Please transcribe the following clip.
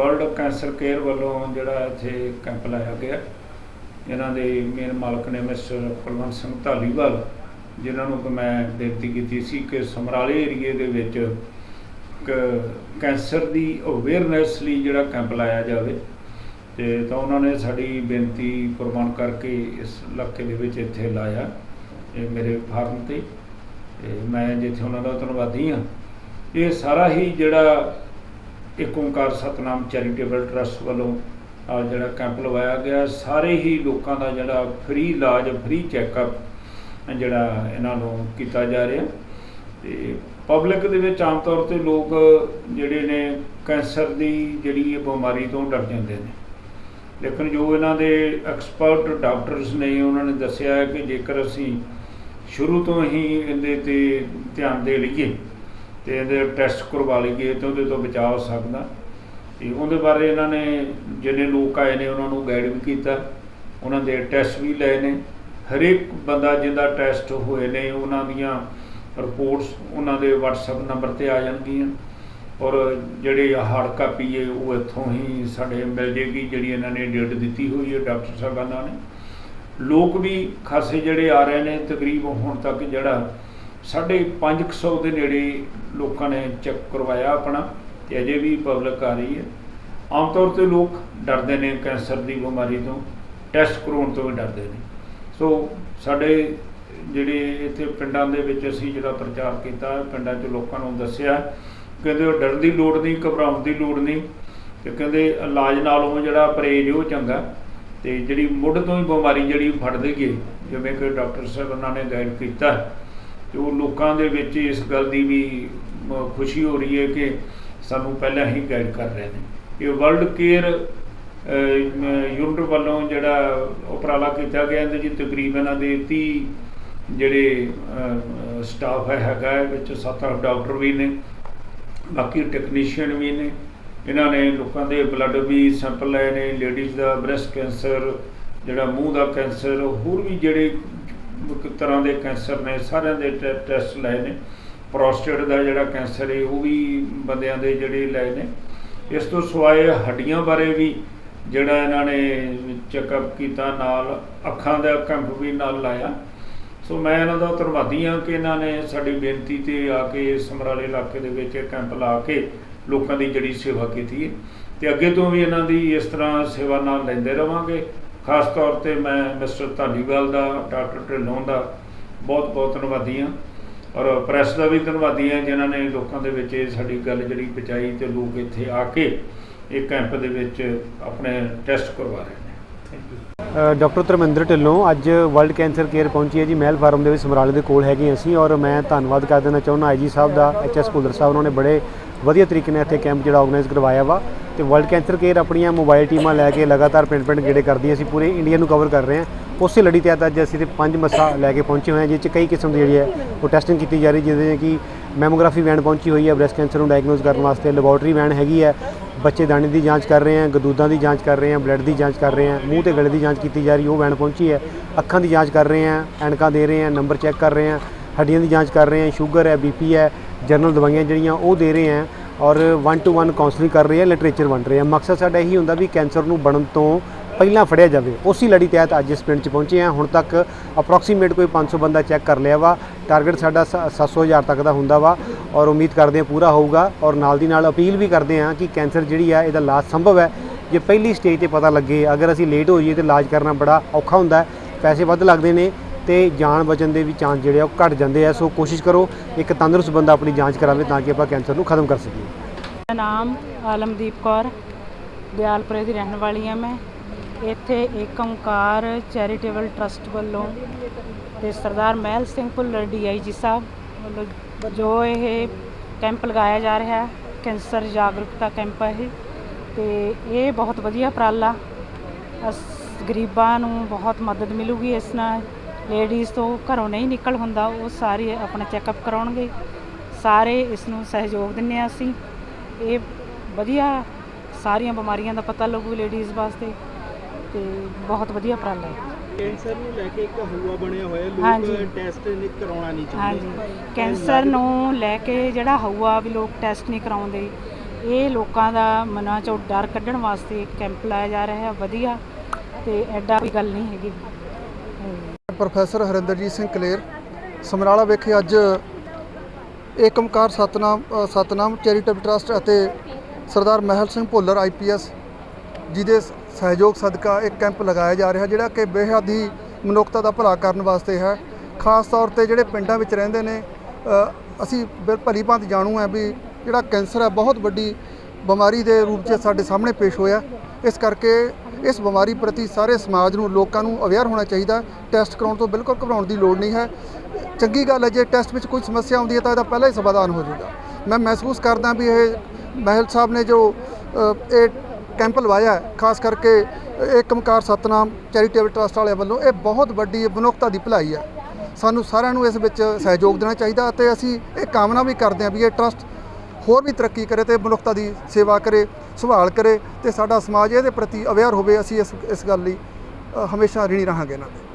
World cancer care ਵੱਲੋਂ ਜਿਹੜਾ ਇੱਥੇ ਕੈਂਪ ਲਾਇਆ ਗਿਆ। ਇਹਨਾਂ ਦੇ ਮੇਨ ਮਾਲਕ ਨੇ ਮਿਸਟਰ ਕੁਲਵੰਤ ਸਿੰਘ ਧਾਲੀਵਾਲ, ਜਿਨ੍ਹਾਂ ਨੂੰ ਕਿ ਮੈਂ ਬੇਨਤੀ ਕੀਤੀ ਸੀ ਕਿ ਸਮਰਾਲੇ ਏਰੀਏ ਦੇ ਵਿੱਚ ਕੈਂਸਰ ਦੀ ਅਵੇਅਰਨੈਸ ਲਈ ਜਿਹੜਾ ਕੈਂਪ ਲਾਇਆ ਜਾਵੇ। ਤੇ ਤਾਂ ਉਹਨਾਂ ਨੇ ਸਾਡੀ ਬੇਨਤੀ ਪ੍ਰਵਾਨ ਕਰਕੇ ਇਸ ਇਲਾਕੇ ਦੇ ਵਿੱਚ ਇੱਥੇ ਲਾਇਆ, ਇਹ ਮੇਰੇ ਫਾਰਮ ਤੇ। ਤੇ ਮੈਂ ਜਿੱਥੇ ਉਹਨਾਂ ਦਾ ਧੰਨਵਾਦੀ ਹਾਂ। ਇਹ ਸਾਰਾ ਹੀ ਜਿਹੜਾ ਇੱਕ ਓਂਕਾਰ ਸਤਨਾਮ ਚੈਰੀਟੇਬਲ ਟਰਸਟ ਵੱਲੋਂ ਆ ਜਿਹੜਾ ਕੈਂਪ ਲਵਾਇਆ ਗਿਆ। ਸਾਰੇ ਹੀ ਲੋਕਾਂ ਦਾ ਜਿਹੜਾ ਫ੍ਰੀ ਇਲਾਜ, ਫ੍ਰੀ ਚੈੱਕਅਪ ਜਿਹੜਾ ਇਹਨਾਂ ਨੂੰ ਕੀਤਾ ਜਾ ਰਿਹਾ। ਤੇ ਪਬਲਿਕ ਦੇ ਵਿੱਚ ਆਮ ਤੌਰ ਤੇ ਲੋਕ ਜਿਹੜੇ ਨੇ ਕੈਂਸਰ ਦੀ ਜਿਹੜੀ ਇਹ ਬਿਮਾਰੀ ਤੋਂ ਡਰ ਜਾਂਦੇ ਨੇ। ਲੇਕਿਨ ਜੋ ਇਹਨਾਂ ਦੇ ਐਕਸਪਰਟ ਡਾਕਟਰਸ ਨੇ, ਉਹਨਾਂ ਨੇ ਦੱਸਿਆ ਹੈ ਕਿ ਜੇਕਰ ਅਸੀਂ ਸ਼ੁਰੂ ਤੋਂ ਹੀ ਇਹਦੇ ਤੇ ਧਿਆਨ ਦੇ ਲਈਏ ਤੇ ਇਹਦੇ ਟੈਸਟ ਕਰਵਾ ਲਈਏ ਤੇ ਉਹਦੇ ਤੋਂ ਬਚਾਅ ਹੋ ਸਕਦਾ। ਤੇ ਉਹਦੇ ਬਾਰੇ ਇਹਨਾਂ ਨੇ ਜਿਹੜੇ ਲੋਕ ਆਏ ਨੇ ਉਹਨਾਂ ਨੂੰ ਗਾਈਡ ਵੀ ਕੀਤਾ। ਉਹਨਾਂ ਦੇ ਟੈਸਟ ਵੀ ਲਏ ਨੇ। ਹਰੇਕ ਬੰਦਾ ਜਿਹਦਾ ਟੈਸਟ ਹੋਏ ਨੇ, ਉਹਨਾਂ ਦੀਆਂ ਰਿਪੋਰਟਸ ਉਹਨਾਂ ਦੇ WhatsApp ਨੰਬਰ ਤੇ ਆ ਜਾਣਗੀਆਂ ਔਰ ਜਿਹੜੇ ਹਾਰਡ ਕਾਪੀ ਹੈ, ਉਹ ਇੱਥੋਂ ਹੀ ਸਾਡੇ ਮਿਲ ਜੇਗੀ ਜਿਹੜੀ ਇਹਨਾਂ ਨੇ ਡੇਟ ਦਿੱਤੀ ਹੋਈ ਹੈ ਡਾਕਟਰ ਸਾਹਿਬਾਨਾਂ ਨੇ। ਲੋਕ ਵੀ ਖਾਸੇ ਜਿਹੜੇ ਆ ਰਹੇ ਨੇ, ਤਕਰੀਬ ਹੁਣ ਤੱਕ ਜਿਹੜਾ ਸਾਢੇ ਪੰਜ ਕੁ ਸੌ ਦੇ ਨੇੜੇ ਲੋਕਾਂ ਨੇ ਚੈੱਕ ਕਰਵਾਇਆ ਆਪਣਾ, ਤੇ ਅਜੇ ਵੀ ਪਬਲਿਕ ਆ ਰਹੀ ਹੈ। ਆਮ ਤੌਰ ਤੇ ਲੋਕ ਡਰਦੇ ਨੇ ਕੈਂਸਰ ਦੀ ਬਿਮਾਰੀ ਤੋਂ, ਟੈਸਟ ਕਰਾਉਣ ਤੋਂ ਵੀ ਡਰਦੇ ਨੇ। ਸੋ ਸਾਡੇ ਜਿਹੜੇ ਇੱਥੇ ਪਿੰਡਾਂ ਦੇ ਵਿੱਚ ਅਸੀਂ ਜਿਹੜਾ ਪ੍ਰਚਾਰ ਕੀਤਾ, ਪਿੰਡਾਂ 'ਚ ਲੋਕਾਂ ਨੂੰ ਦੱਸਿਆ, ਕਹਿੰਦੇ ਉਹ ਡਰ ਦੀ ਲੋੜ ਨਹੀਂ, ਘਬਰਾਉਣ ਦੀ ਲੋੜ ਨਹੀਂ, ਤੇ ਕਹਿੰਦੇ ਇਲਾਜ ਨਾਲੋਂ ਜਿਹੜਾ ਪਰਹੇਜ਼ ਉਹ ਚੰਗਾ, ਤੇ ਜਿਹੜੀ ਮੁੱਢ ਤੋਂ ਹੀ ਬਿਮਾਰੀ ਜਿਹੜੀ ਫੜ ਗਈ ਜਿਵੇਂ ਕਿ ਡਾਕਟਰ ਸਾਹਿਬ ਉਹਨਾਂ ਨੇ ਗਾਈਡ ਕੀਤਾ। ਤੇ ਉਹ ਲੋਕਾਂ ਦੇ ਵਿੱਚ ਇਸ ਗੱਲ ਦੀ ਵੀ ਖੁਸ਼ੀ ਹੋ ਰਹੀ ਹੈ ਕਿ ਸਾਨੂੰ ਪਹਿਲਾਂ ਹੀ ਗਾਈਡ ਕਰ ਰਹੇ ਨੇ। ਇਹ ਵਰਲਡ ਕੇਅਰ ਯੂਨਿਟ ਵੱਲੋਂ ਜਿਹੜਾ ਉਪਰਾਲਾ ਕੀਤਾ ਗਿਆ, ਇਹਦੇ ਜੀ ਤਕਰੀਬਨ ਇਹਨਾਂ ਦੇ 30 ਜਿਹੜੇ ਸਟਾਫ ਹੈ, ਹੈਗਾ ਵਿੱਚ 7-8 ਡਾਕਟਰ ਵੀ ਨੇ, ਬਾਕੀ ਟੈਕਨੀਸ਼ੀਅਨ ਵੀ ਨੇ। ਇਹਨਾਂ ਨੇ ਲੋਕਾਂ ਦੇ ਬਲੱਡ ਵੀ ਸੈਂਪਲ ਲਏ ਨੇ ਲੇਡੀਜ਼ ਦਾ ਬ੍ਰੈਸਟ ਕੈਂਸਰ ਜਿਹੜਾ ਮੂੰਹ ਦਾ ਕੈਂਸਰ ਹੋਰ ਵੀ ਜਿਹੜੇ ਇੱਕ ਤਰ੍ਹਾਂ ਦੇ ਕੈਂਸਰ ਨੇ, ਸਾਰਿਆਂ ਦੇ ਟੈ- ਟੈਸਟ ਲਏ ਨੇ। ਪ੍ਰੋਸਟੇਟ ਦਾ ਜਿਹੜਾ ਕੈਂਸਰ ਹੈ ਉਹ ਵੀ ਬੰਦਿਆਂ ਦੇ ਜਿਹੜੇ ਲਏ ਨੇ। ਇਸ ਤੋਂ ਸਿਵਾਏ ਹੱਡੀਆਂ ਬਾਰੇ ਵੀ ਜਿਹੜਾ ਇਹਨਾਂ ਨੇ ਚੈੱਕਅਪ ਕੀਤਾ, ਨਾਲ ਅੱਖਾਂ ਦਾ ਕੈਂਪ ਵੀ ਨਾਲ ਲਾਇਆ। ਸੋ ਮੈਂ ਇਹਨਾਂ ਦਾ ਧੰਨਵਾਦੀ ਹਾਂ ਕਿ ਇਹਨਾਂ ਨੇ ਸਾਡੀ ਬੇਨਤੀ ਤੇ ਆ ਕੇ ਸਮਰਾਲੇ ਇਲਾਕੇ ਦੇ ਵਿੱਚ ਕੈਂਪ ਲਾ ਕੇ ਲੋਕਾਂ ਦੀ ਜਿਹੜੀ ਸੇਵਾ ਕੀਤੀ ਹੈ ਤੇ ਅੱਗੇ ਤੋਂ ਵੀ ਇਹਨਾਂ ਦੀ ਇਸ ਤਰ੍ਹਾਂ ਸੇਵਾ ਨਾਲ ਲੈਂਦੇ ਰਵਾਂਗੇ। ਖਾਸ ਤੌਰ ਤੇ ਮੈਂ ਮਿਸਟਰ ਧਾਲੀਵਾਲ ਦਾ ਡਾਕਟਰ ਢਿੱਲੋਂ ਦਾ ਬਹੁਤ ਬਹੁਤ ਧੰਨਵਾਦੀ ਹਾਂ। ਔਰ ਪ੍ਰੈਸ ਦਾ ਵੀ ਧੰਨਵਾਦੀ ਹਾਂ ਜਿਨ੍ਹਾਂ ਨੇ ਲੋਕਾਂ ਦੇ ਵਿੱਚ ਇਹ ਸਾਡੀ ਗੱਲ ਜਿਹੜੀ ਪਹੁੰਚਾਈ ਤੇ ਲੋਕ ਇੱਥੇ ਆ ਕੇ ਇਹ ਕੈਂਪ ਦੇ ਵਿੱਚ ਆਪਣੇ ਟੈਸਟ ਕਰਵਾ ਰਹੇ ਨੇ। Thank you uh, doctor Dharminder Dhillon ਅੱਜ ਵਰਲਡ ਕੈਂਸਰ ਕੇਅਰ ਪਹੁੰਚੀ ਹੈ ਜੀ। ਮਹਿਲ ਫਾਰਮ ਦੇ ਵਿੱਚ ਸਮਰਾਲੇ ਦੇ ਕੋਲ ਹੈਗੇ ਅਸੀਂ। ਔਰ ਮੈਂ ਧੰਨਵਾਦ ਕਰ ਦੇਣਾ ਚਾਹੁੰਦਾ ਆਈਜੀ ਸਾਹਿਬ ਦਾ ਐਚਐਸ ਭੁੱਲਰ ਸਾਹਿਬ ਉਹਨਾਂ ਨੇ ਬੜੇ ਵਧੀਆ ਤਰੀਕੇ ਨਾਲ ਇੱਥੇ ਕੈਂਪ ਜਿਹੜਾ ਆਰਗੇਨਾਈਜ਼ ਕਰਵਾਇਆ ਵਾ ਤੇ ਵਰਲਡ ਕੈਂਸਰ ਕੇਅਰ ਆਪਣੀਆਂ ਮੋਬਾਈਲ ਟੀਮਾਂ ਲੈ ਕੇ ਲਗਾਤਾਰ ਪਿੰਡ ਪਿੰਡ ਗੇੜੇ ਕਰਦੀ ਹੈ ਅਸੀਂ ਪੂਰੇ ਇੰਡੀਆ ਨੂੰ ਕਵਰ ਕਰ ਰਹੇ ਹਾਂ। ਉਸੇ ਲੜੀ ਤਹਿਤ ਅੱਜ ਅਸੀਂ ਤੇ ਪੰਜ ਮੱਸਾ ਲੈ ਕੇ ਪਹੁੰਚੇ ਹੋਏ ਹਾਂ ਜਿਸ 'ਚ ਕਈ ਕਿਸਮ ਦੀ ਜਿਹੜੀ ਹੈ, ਉਹ ਟੈਸਟਿੰਗ ਕੀਤੀ ਜਾ ਰਹੀ ਜਿਹਦੇ ਕਿ ਮੈਮੋਗ੍ਰਾਫੀ ਵੈਨ ਪਹੁੰਚੀ ਹੋਈ ਹੈ ਬ੍ਰੈਸਟ ਕੈਂਸਰ ਨੂੰ ਡਾਇਗਨੋਸ ਕਰਨ ਵਾਸਤੇ ਲੈਬੋਰਟਰੀ ਵੈਨ ਹੈਗੀ ਹੈ, ਬੱਚੇ ਦਾਣੇ ਦੀ ਜਾਂਚ ਕਰ ਰਹੇ ਹਾਂ, ਗਦੂਦਾਂ ਦੀ ਜਾਂਚ ਕਰ ਰਹੇ ਹਾਂ ਬਲੱਡ ਦੀ ਜਾਂਚ ਕਰ ਰਹੇ ਹਾਂ, ਮੂੰਹ ਤੇ ਗਲੇ ਦੀ ਜਾਂਚ ਕੀਤੀ ਜਾ ਰਹੀ, ਉਹ ਵੈਨ ਪਹੁੰਚੀ ਹੈ, ਅੱਖਾਂ ਦੀ ਜਾਂਚ ਕਰ ਰਹੇ ਹਾਂ, ਐਨਕਾਂ ਦੇ ਰਹੇ ਹਾਂ ਨੰਬਰ ਚੈੱਕ ਕਰ ਰਹੇ ਹਾਂ, ਹੱਡੀਆਂ ਦੀ ਜਾਂਚ ਕਰ ਰਹੇ ਹਾਂ ਸ਼ੂਗਰ ਹੈ ਬੀਪੀ ਹੈ ਜਨਰਲ ਦਵਾਈਆਂ ਜਿਹੜੀਆਂ ਉਹ ਦੇ ਰਹੇ ਹਾਂ ਔਰ 1 ਟੂ 1 ਕਾਉਂਸਲਿੰਗ ਕਰ ਰਹੇ ਹਾਂ ਲਿਟਰੇਚਰ ਵੰਡ ਰਹੇ ਹਾਂ। ਮਕਸਦ ਸਾਡਾ ਇਹੀ ਹੁੰਦਾ ਵੀ ਕੈਂਸਰ ਨੂੰ ਬਣਨ ਤੋਂ ਪਹਿਲਾਂ ਫੜਿਆ ਜਾਵੇ। ਉਸੇ ਲੜੀ ਤਹਿਤ ਅੱਜ ਇਸ ਪਿੰਡ 'ਚ ਪਹੁੰਚੇ ਹਾਂ। ਹੁਣ ਤੱਕ ਅਪਰੋਕਸੀਮੇਟ ਕੋਈ 500 ਬੰਦਾ ਚੈੱਕ ਕਰ ਲਿਆ ਵਾ। ਟਾਰਗੇਟ ਸਾਡਾ 700000 ਤੱਕ ਦਾ ਹੁੰਦਾ ਵਾ ਔਰ ਉਮੀਦ ਕਰਦੇ ਹਾਂ ਪੂਰਾ ਹੋਊਗਾ ਔਰ ਨਾਲ ਦੀ ਨਾਲ ਅਪੀਲ ਵੀ ਕਰਦੇ ਹਾਂ ਕਿ ਕੈਂਸਰ ਜਿਹੜੀ ਆ, ਇਹਦਾ ਇਲਾਜ ਸੰਭਵ ਹੈ। ਜੇ ਪਹਿਲੀ ਸਟੇਜ ਤੇ ਪਤਾ ਲੱਗੇ, ਅਗਰ ਅਸੀਂ ਲੇਟ ਹੋ ਜਾਈਏ ਤੇ ਇਲਾਜ ਕਰਨਾ ਬੜਾ ਔਖਾ ਹੁੰਦਾ ਪੈਸੇ ਵੱਧ ਲੱਗਦੇ ਨੇ। ਤੇ ਜਾਨ ਬਚਣ ਦੇ ਵੀ ਚਾਂਸ ਜਿਹੜੇ ਆ ਉਹ ਘਟ ਜਾਂਦੇ ਆ। ਸੋ ਕੋਸ਼ਿਸ਼ ਕਰੋ ਇੱਕ ਤੰਦਰੁਸਤ ਬੰਦਾ ਆਪਣੀ ਜਾਂਚ ਕਰਾਵੇ ਤਾਂ ਕਿ ਆਪਾਂ ਕੈਂਸਰ ਨੂੰ ਖਤਮ ਕਰ ਸਕੀਏ। ਮੇਰਾ ਨਾਮ ਆਲਮਦੀਪ ਕੌਰ ਦਿਆਲਪੁਰੇ ਦੀ ਰਹਿਣ ਵਾਲੀ ਹਾਂ ਮੈਂ। ਇੱਥੇ ਇੱਕ ਓਂਕਾਰ ਚੈਰੀਟੇਬਲ ਟਰਸਟ ਵੱਲੋਂ ਤੇ ਸਰਦਾਰ ਮਹਿਲ ਸਿੰਘ ਭੁੱਲਰ ਡੀਆਈਜੀ ਸਾਹਿਬ ਵੱਲੋਂ ਜੋ ਇਹ ਕੈਂਪ ਲਗਾਇਆ ਜਾ ਰਿਹਾ, ਕੈਂਸਰ ਜਾਗਰੂਕਤਾ ਕੈਂਪ ਹੈ ਇਹ, ਤੇ ਇਹ ਬਹੁਤ ਵਧੀਆ ਉਪਰਾਲਾ। ਅਸ ਗਰੀਬਾਂ ਨੂੰ ਬਹੁਤ ਮਦਦ ਮਿਲੂਗੀ ਇਸ ਨਾਲ। ਲੇਡੀਜ਼ ਤੋਂ ਘਰੋਂ ਨਹੀਂ ਨਿਕਲ ਹੁੰਦਾ ਉਹ ਸਾਰੇ ਆਪਣਾ ਚੈੱਕਅਪ ਕਰਾਉਣਗੇ। ਸਾਰੇ ਇਸ ਨੂੰ ਸਹਿਯੋਗ ਦਿੰਦੇ ਹਾਂ ਅਸੀਂ। ਇਹ ਵਧੀਆ ਸਾਰੀਆਂ ਬਿਮਾਰੀਆਂ ਦਾ ਪਤਾ ਲੱਗੂ ਲੇਡੀਜ਼ ਵਾਸਤੇ ਤੇ ਬਹੁਤ ਵਧੀਆ ਉਪਰਾਲਾ ਹੈ। ਕੈਂਸਰ ਨੂੰ ਲੈ ਕੇ ਇੱਕ ਹਊਆ ਬਣਿਆ ਹੋਇਆ। ਲੋਕ ਟੈਸਟ ਨਹੀਂ ਕਰਾਉਣਾ ਨਹੀਂ ਚਾਹੁੰਦੇ। ਹਾਂਜੀ। ਕੈਂਸਰ ਨੂੰ ਲੈ ਕੇ ਜਿਹੜਾ ਹਊਆ ਵੀ ਲੋਕ ਟੈਸਟ ਨਹੀਂ ਕਰਾਉਂਦੇ ਇਹ ਲੋਕਾਂ ਦਾ ਮਨਾਂ ਚੋਂ ਡਰ ਕੱਢਣ ਵਾਸਤੇ ਕੈਂਪ ਲਾਇਆ ਜਾ ਰਿਹਾ ਹੈ ਵਧੀਆ ਤੇ ਐਡਾ ਕੋਈ ਗੱਲ ਨਹੀਂ ਹੈਗੀ। ਪ੍ਰੋਫੈਸਰ ਹਰਿੰਦਰਜੀਤ ਸਿੰਘ ਕਲੇਰ, ਸਮਰਾਲਾ ਵਿਖੇ ਅੱਜ ਏਕਮਕਾਰ ਸਤਨਾਮ ਸਤਨਾਮ ਚੈਰੀਟੇਬਲ ਟਰਸਟ ਅਤੇ ਸਰਦਾਰ ਮਹਿਲ ਸਿੰਘ ਭੁੱਲਰ ਆਈਪੀਐਸ ਜਿਹਦੇ ਸਹਿਯੋਗ ਸਦਕਾ ਇੱਕ ਕੈਂਪ ਲਗਾਇਆ ਜਾ ਰਿਹਾ, ਜਿਹੜਾ ਕਿ ਬੇਹੱਦ ਹੀ ਮਨੁੱਖਤਾ ਦਾ ਭਲਾ ਕਰਨ ਵਾਸਤੇ ਹੈ। ਖਾਸ ਤੌਰ ਤੇ ਜਿਹੜੇ ਪਿੰਡਾਂ ਵਿੱਚ ਰਹਿੰਦੇ ਨੇ ਅਸੀਂ ਬਿਲ- ਭਲੀ ਭਾਂਤ ਜਾਣੂ ਹੈ ਵੀ ਜਿਹੜਾ ਕੈਂਸਰ ਹੈ, ਬਹੁਤ ਵੱਡੀ ਬਿਮਾਰੀ ਦੇ ਰੂਪ 'ਚ ਸਾਡੇ ਸਾਹਮਣੇ ਪੇਸ਼ ਹੋਇਆ। ਇਸ ਕਰਕੇ ਇਸ ਬਿਮਾਰੀ ਪ੍ਰਤੀ ਸਾਰੇ ਸਮਾਜ ਨੂੰ, ਲੋਕਾਂ ਨੂੰ ਅਵੇਅਰ ਹੋਣਾ ਚਾਹੀਦਾ। ਟੈਸਟ ਕਰਾਉਣ ਤੋਂ ਬਿਲਕੁਲ ਘਬਰਾਉਣ ਦੀ ਲੋੜ ਨਹੀਂ ਹੈ। ਚੰਗੀ ਗੱਲ ਹੈ, ਜੇ ਟੈਸਟ ਵਿੱਚ ਕੋਈ ਸਮੱਸਿਆ ਆਉਂਦੀ ਹੈ ਤਾਂ ਇਹਦਾ ਪਹਿਲਾਂ ਹੀ ਸਮਾਧਾਨ ਹੋ ਜਾਊਗਾ। ਮੈਂ ਮਹਿਸੂਸ ਕਰਦਾ ਵੀ ਇਹ ਮਹਿਲ ਸਾਹਿਬ ਨੇ ਜੋ ਇਹ ਕੈਂਪ ਲਵਾਇਆ ਖਾਸ ਕਰਕੇ ਇਹ ਏਕਮਕਾਰ ਸਤਨਾਮ ਚੈਰੀਟੇਬਲ ਟਰਸਟ ਵਾਲਿਆਂ ਵੱਲੋਂ, ਇਹ ਬਹੁਤ ਵੱਡੀ ਮਨੁੱਖਤਾ ਦੀ ਭਲਾਈ ਹੈ। ਸਾਨੂੰ ਸਾਰਿਆਂ ਨੂੰ ਇਸ ਵਿੱਚ ਸਹਿਯੋਗ ਦੇਣਾ ਚਾਹੀਦਾ ਅਤੇ ਅਸੀਂ ਇਹ ਕਾਮਨਾ ਵੀ ਕਰਦੇ ਹਾਂ ਵੀ ਇਹ ਟਰਸਟ ਹੋਰ ਵੀ ਤਰੱਕੀ ਕਰੇ ਤੇ ਮਨੁੱਖਤਾ ਦੀ ਸੇਵਾ ਕਰੇ। ਸਵਾਲ ਕਰੇ ਤੇ ਸਾਡਾ ਸਮਾਜ ਇਹਦੇ ਪ੍ਰਤੀ ਅਵੇਅਰ ਹੋਵੇ, ਅਸੀਂ ਇਸ ਇਸ ਗੱਲ ਲਈ ਹਮੇਸ਼ਾ ਰਿਣੀ ਰਹਾਂਗੇ ਇਹਨਾਂ ਦੇ